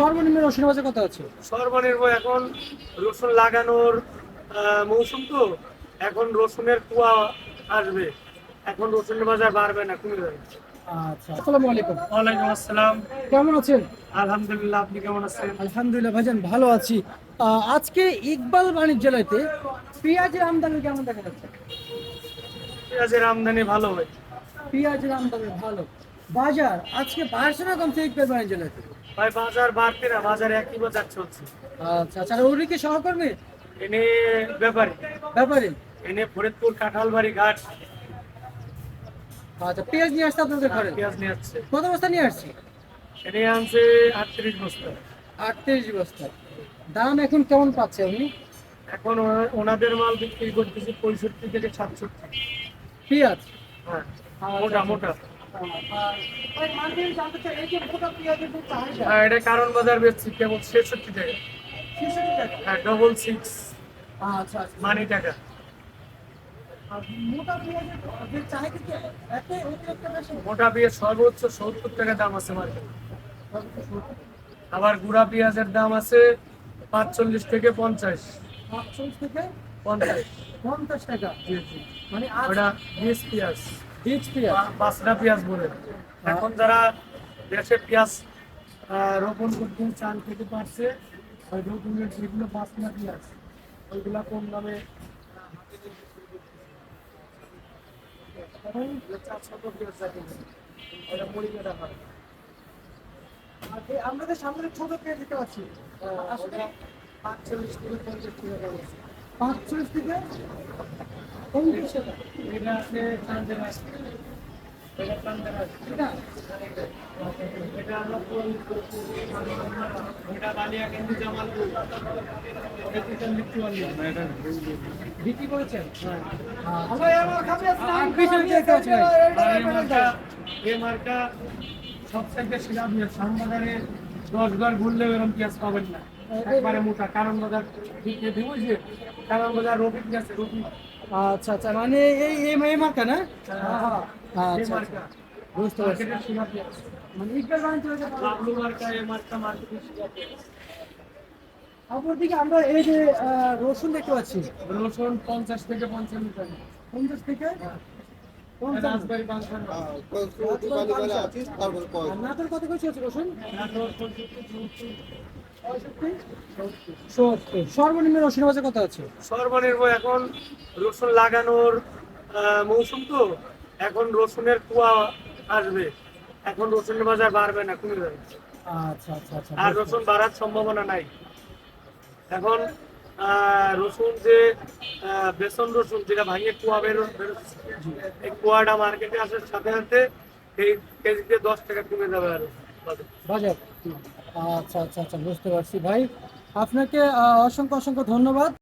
সর্বনিম্ন রসুন বাজার কত আছে? সর্বনিম্ন এখন রসুন লাগানোর মৌসুম তো। এখন রসুনের কুয়া আসবে। এখন রসুনের বাজার বাড়বে না কমে যাবে। আচ্ছা আসসালামু আলাইকুম। ওয়ালাইকুম আসসালাম। কেমন আছেন? আলহামদুলিল্লাহ আপনি কেমন আছেন? আলহামদুলিল্লাহ ভাইজান ভালো আছি। আজকে ইকবাল বাণিজ্যালয়তে পেঁয়াজের আমদানি কেমন দেখা যাচ্ছে? পেঁয়াজের আমদানি ভালো হয়। পেঁয়াজের আমদানি ভালো। বাজার আজকে বাড়ছে না কমছে ইকবাল বাণিজ্যালয়তে ভাই বাজার বাড়তে না বাজার একই বাজার চলছে আচ্ছা আচ্ছা আর ওদিকে সহকর্মী? এনে ব্যাপারে। ব্যাপারে? এনে ফরিদপুর কাঁঠালবাড়ি ঘাট। আচ্ছা পেঁয়াজ নিয়ে আসছে আপনাদের ঘরে? পেঁয়াজ নিয়ে আসছে। কত বস্তা নিয়ে আসছি? এনে আনছে আটত্রিশ বস্তা। আটত্রিশ বস্তা। দাম এখন কেমন পাচ্ছে আপনি এখন ওনা- ওনাদের মাল বিক্রি করতেছি পঁয়ষট্টি থেকে সাতষট্টি। পেঁয়াজ? হ্যাঁ মোটা মোটা। হ্যাঁ এটা কারণ বাজার বেচছি কেবল ছেষট্টি টাকা। হ্যাঁ ডবল সিক্স আচ্ছা আচ্ছা মানি টাকা। মোটা পেঁয়াজ সর্বোচ্চ সত্তর টাকা দাম আছে মার্কেটে। আবার গুড়া পেঁয়াজের দাম আছে পাঁচচল্লিশ থেকে পঞ্চাশ। থেকে পঞ্চাশ। পঞ্চাশ টাকা। জি জি। মানে ওটা পেঁয়াজ। বীজ পেঁয়াজ। বলে এখন যারা দেশে পেঁয়াজ রোপণ করতে চান খেতে পারছে ওই রোপণের যেগুলো বাসনা পেঁয়াজ ওইগুলা কম দামে। হয়। আমাদের সামনে ছোট পেঁয়াজ দিতে পারছি। আসলে পাঁচচল্লিশ থেকে পঞ্চাশ টাকা। পাঁচচল্লিশ থেকে? টাকা এটা আছে চান্দের এটা চান্দের আছে এটা? এটা আমরা ফুল এটা বালিয়া কিন্তু জামালপুর। বিক্রি করেছেন? আছে এই মার্কা এই সবথেকে সেরা দিয়ে দশ বার ঘুরলেও এরকম পেঁয়াজ পাবেন না। একবারে মোটা কারণ বাজার কারণ বাজার রবি গেছে রবি আচ্ছা আচ্ছা মানে এই এই এই মার্কা না? এই আচ্ছা বুঝতে পারছি। মানে ইকবাল লাভলু মার্কা এই মার্কা অপরদিকে আমরা এই যে আহ, রসুন দেখতে পাচ্ছি। রসুন পঞ্চাশ থেকে পঞ্চান্ন টাকা। পঞ্চাশ থেকে? আর নাটোর কত করে চলছে রসুন? সর্বনিম্ন রসুন বাজার কত আছে? সর্বনিম্ন এখন রসুন লাগানোর মৌসুম তো? এখন রসুনের কুয়া আসবে। এখন রসুনের বাজার বাড়বে না কমে যাবে। আচ্ছা আচ্ছা আচ্ছা আর রসুন বাড়ার সম্ভাবনা নাই। এখন রসুন যে বেসন রসুন যেটা ভাঙিয়ে কুয়া বেরো এই কুয়াটা মার্কেটে আসার সাথে সাথে এই কেজিতে দশ টাকা কমে যাবে আর। বাজার। আচ্ছা আচ্ছা আচ্ছা বুঝতে পারছি ভাই। আপনাকে অসংখ্য অসংখ্য ধন্যবাদ।